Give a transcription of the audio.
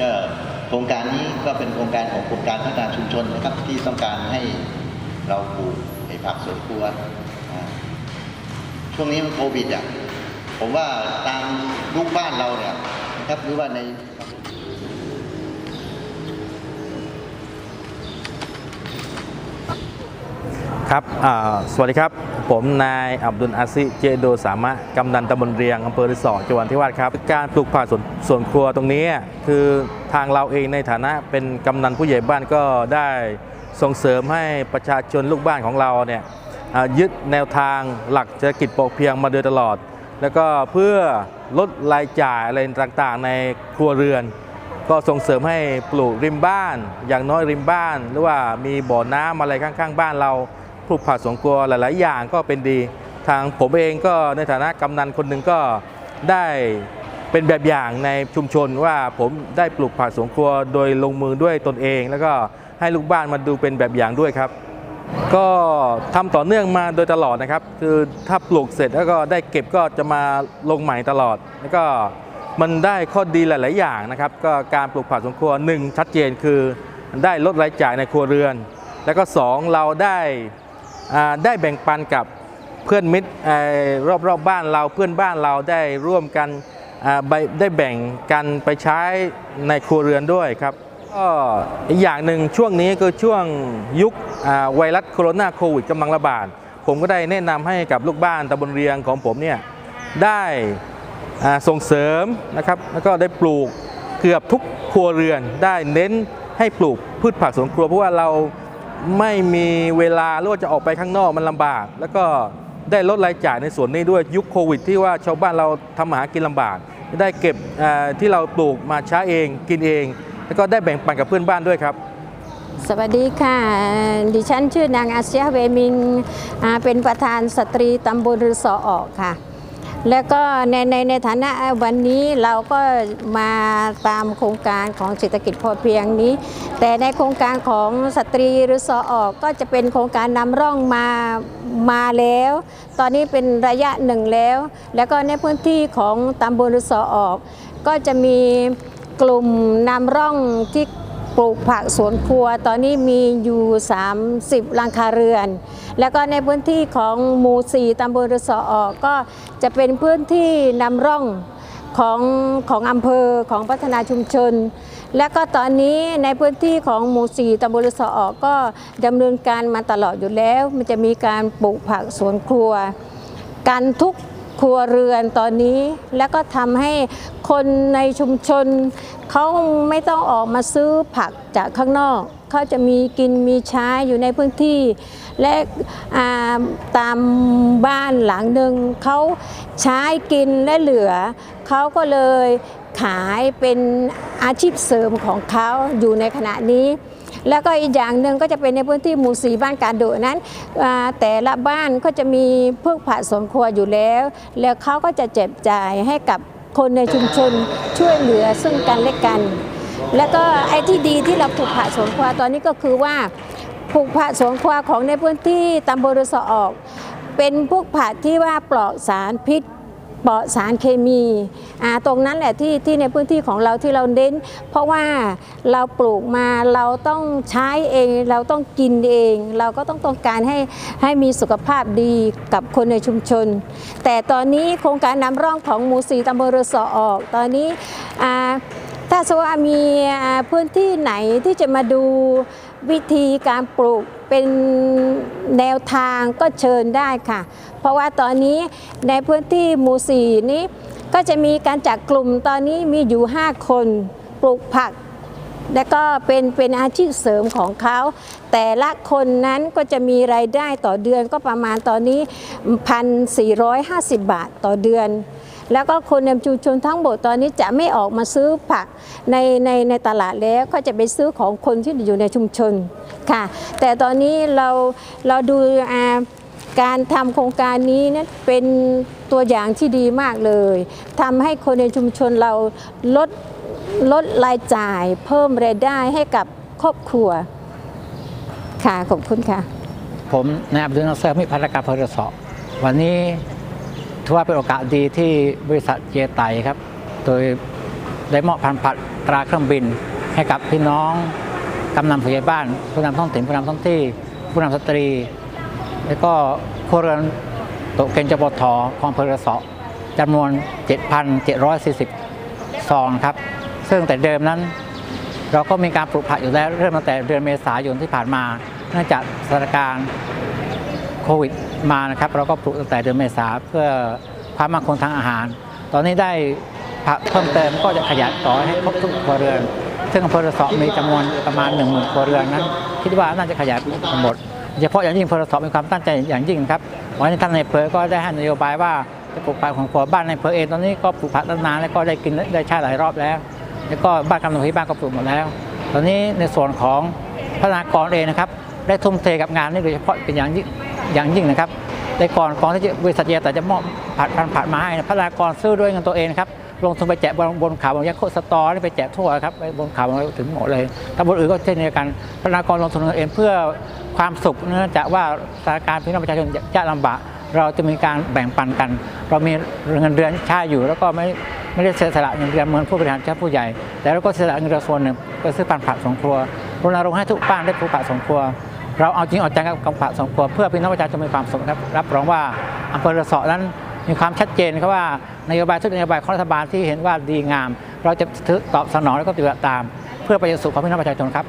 ก็โครงการนี้ก็เป็นโครงการของกรมการพัฒนาชุมชนนะครับที่ต้องการให้เราปลูกไอ้ผักสวนครัวช่วงนี้มันโควิดอะผมว่าตามลูกบ้านเราเนี่ยนะครับหรือว่าในครับ สวัสดีครับ ผมนายอับดุลอาซิเจโดสามะกำนันตำบลเรียงอำเภอริสอจังหวัดที่วาดครับ การปลูกผักสวนสวนครัวตรงนี้ คือทางเราเองในฐานะเป็นกำนันผู้ใหญ่บ้านก็ได้ส่งเสริมให้ประชาชนลูกบ้านของเราเนี่ยยึดแนวทางหลักเศรษฐกิจพอเพียงมาโดยตลอด แล้วก็เพื่อลดรายจ่ายอะไรต่างๆ ในครัวเรือน ก็ส่งเสริมให้ปลูกริมบ้าน อย่างน้อยริมบ้าน หรือว่ามีบ่อน้ำอะไรข้างๆ บ้านเรา ปลูกผักสวนครัวหลาย ๆ อย่างก็เป็นดี ทางผมเองก็ในฐานะกำนันคนหนึ่งก็ได้เป็นแบบอย่างในชุมชนว่าผมได้ปลูกผักสวนครัวโดยลงมือด้วยตนเอง แล้วก็ให้ลูกบ้านมาดูเป็นแบบอย่างด้วยครับ ก็ทำต่อเนื่องมาโดยตลอดนะครับ คือถ้าปลูกเสร็จแล้วก็ได้เก็บก็จะมาลงใหม่ตลอด แล้วก็มันได้ข้อดีหลาย ๆ อย่างนะครับ ก็การปลูกผักสวนครัวหนึ่งชัดเจนคือได้ลดรายจ่ายในครัวเรือน แล้วก็สองเราได้ ได้แบ่งปันกับเพื่อนมิตรรอบๆบบ้านเราเพื่อนบ้านเราได้ร่วมกันได้แบ่งกันไปใช้ในครัวเรือนด้วยครับก็อีกอย่างหนึ่งช่วงนี้คือช่วงยุคไวรัสโคโรนาโควิดกำลังระบาด ผมก็ได้แนะนำให้กับลูกบ้านตำบลเรียงของผมเนี่ยได้ส่งเสริมนะครับแล้วก็ได้ปลูกเกือบทุกครัวเรือนได้เน้นให้ปลูกพืชผักสวนครัวเพราะว่าเรา ไม่มีเวลาหรือว่าจะออกไปข้างนอกมันลำบาก แล้วก็ได้ลดรายจ่ายในส่วนนี้ด้วยยุคโควิด ที่ว่าชาวบ้านเราทำหากินลำบาก ได้เก็บที่เราปลูกมาใช้เองกินเอง แล้วก็ได้แบ่งปันกับเพื่อนบ้านด้วยครับสวัสดีค่ะ ดิฉันชื่อนางอาเซียเวมิงเป็นประธานสตรีตำบลรือสอออกค่ะ แล้วก็ในในในฐานะวันนี้เราก็มาตามโครงการของเศรษฐกิจพอเพียงนี้ แต่ในโครงการของสตรีหรือสอออกก็จะเป็นโครงการนำร่องมามาแล้ว ตอนนี้เป็นระยะหนึ่งแล้ว แล้วก็ในพื้นที่ของตำบลหรือสอออก ก็จะมีกลุ่มนำร่องที่ ปลูกผักสวนครัว ตอนนี้มีอยู่ 30หลังคาเรือน แล้วก็ในพื้นที่ของหมู่4ตำบลรสอออก็จะเป็นพื้นที่นำร่องของของอำเภอของพัฒนาชุมชน และก็ตอนนี้ในพื้นที่ของหมู่4ตำบลระสอออก็ดำเนินการมาตลอดอยู่แล้ว มันจะมีการปลูกผักสวนครัวกันทุก ครัวเรือนตอนนี้ แล้วก็ทำให้คนในชุมชนเขาไม่ต้องออกมาซื้อผักจากข้างนอกเขาจะมีกินมีใช้อยู่ในพื้นที่ และาตามบ้านหลังหนึ่งเขาใช้กินและเหลือเขาก็เลยขายเป็นอาชีพเสริมของเขาอยู่ในขณะนี้ แล้วก็อีกอย่างหนึ่งก็จะเป็นในพื้นที่หมู่สีบ้านการดดนั้น แต่ละบ้านก็จะมีพืชผักสวนครัวอยู่แล้ว แล้วเขาก็จะแจกจ่ายให้กับคนในชุมชนช่วยเหลือซึ่งกันและกัน แล้วก็ไอ้ที่ดีที่เราปลูกผักสวนครัวตอนนี้ก็คือว่าปลูกผักสวนครัวของในพื้นที่ตำบลระสอออก เป็นพวกผักที่ว่าปลอดสารพิษ ปลอดสารเคมีอ่าตรงนั้นแหละที่ที่ในพื้นที่ของเราที่เราเน้น เพราะว่าเราปลูกมาเราต้องใช้เอง เราต้องกินเอง เราก็ต้องต้องการให้ให้มีสุขภาพดีกับคนในชุมชน แต่ตอนนี้โครงการนำร่องของหมูสีตำบลรสอออก ตอนนี้อ่าถ้าสมมติว่ามีพื้นที่ไหนที่จะมาดูวิธีการปลูก เป็นแนวทางก็เชิญได้ค่ะ เพราะว่าตอนนี้ในพื้นที่หมู่สีนี้ ก็จะมีการจัดกลุ่มตอนนี้มีอยู่ 5 คนปลูกผัก และก็เป็นเป็นอาชีพเสริมของเขา แต่ละคนนั้นก็จะมีรายได้ต่อเดือนก็ประมาณตอนนี้ 1,450 บาทต่อเดือน แล้วก็คนในชุมชนทั้งหมดตอนนี้จะไม่ออกมาซื้อผักในในในตลาดแล้วก็จะไปซื้อของคนที่อยู่ในชุมชนค่ะ แต่ตอนนี้เราเราดูาการทำโครงการนี้นั้นเป็นตัวอย่างที่ดีมากเลยทำให้คนในชุมชนเราลดลดรายจ่ายเพิ่มรายได้ให้กับครอบครัว ค่ะ ขอบคุณค่ะ ผมนายอับดุลนาเซอร์มิพัฒนการพลสวันนี้ ถือว่าเป็นโอกาสดีที่บริษัทเจไตครับ โดยได้มอบพันธุ์ผักตราเครื่องบินให้กับพี่น้องกำนันผู้ใหญ่บ้าน ผู้นำท้องถิ่นผู้นำท้องที่ ผู้นำสตรี แล้วก็ครัวเรือนโตเกณฑ์จปทของเภอกระเสาะจำนวน 7,740 ซองครับ ซึ่งแต่เดิมนั้น เราก็มีการปลูกผักอยู่แล้วเริ่มตั้งแต่เดือนเมษายนที่ผ่านมา เนื่องจากสถานการณ์ โควิดมานะครับ เราก็ปลูกตั้งแต่เดือนเมษาเพื่อความมั่นคงทางอาหาร ตอนนี้ได้ผักเพิ่มเติมก็จะขยายต่อให้ครบทุกครัวเรือน ซึ่งอำเภอระเสาะมีจำนวนประมาณ1 0,000ครัวเรือนนั้น คิดว่าน่าจะขยายหมดเฉพาะอย่างยิ่งอำเภอระเสาะมีความตั้งใจอย่างยิ่งครับวันนี้ท่านในอำเภอก็ได้ให้นโยบายว่าจะปลูกผักของครัวบ้านในอำเภอเองตอนนี้ก็ปลูกผักตั้งนานแล้วก็ได้กินได้ใช้หลายรอบแล้ว แล้วก็บ้านกำนันที่บ้านก็ปลูกหมดแล้ว ตอนนี้ในส่วนของพัฒนากรเองนะครับได้ทุ่มเทกับงานนี้โดยเฉพาะเป็นอย่างยิ่ง อย่างยิ่งนะครับในก่อนกอนที่จะบริษัทเยแต่จะมอบผัดพันผัดมาให้นะพัฒนากรซื้อด้วยเงินตัวเองนะครับลงทุนไปแจกบนบนขาบางยักษ์โคสตอไปแจกทั่วครับไปบนขาถึงหมดเลยถ้าบนอื่นก็เช่นเดียวกันพัฒนากรลงทุนเงินเองเพื่อความสุขเนื่องจากว่าสถานการณ์พี่น้องประชาชนยากลำบากเราจะมีการแบ่งปันกัน เรามีเงินเดือนใช้อยู่แล้วก็ไม่ไม่ได้เสียสละเงินเดือนเหมือนผู้บริหารชั้นผู้ใหญ่ แต่เราก็เสียสละเงินเดือนส่วนหนึ่งไปซื้อปันผักสองครัวรณรงค์ให้ทุกบ้านได้ปลูกผักสองครัว เราเอาจริงเอาจังกับกำกับสองครัวเพื่อพี่น้องประชาชนมีความสุขครับรับรองว่าอำเภอระสอนั้นมีความชัดเจนครับว่านโยบายทุกนโยบายของรัฐบาลที่เห็นว่าดีงาม เราจะตอบสนองและก็ปฏิบัติตาม เพื่อประโยชน์สุขของพี่น้องประชาชนครับ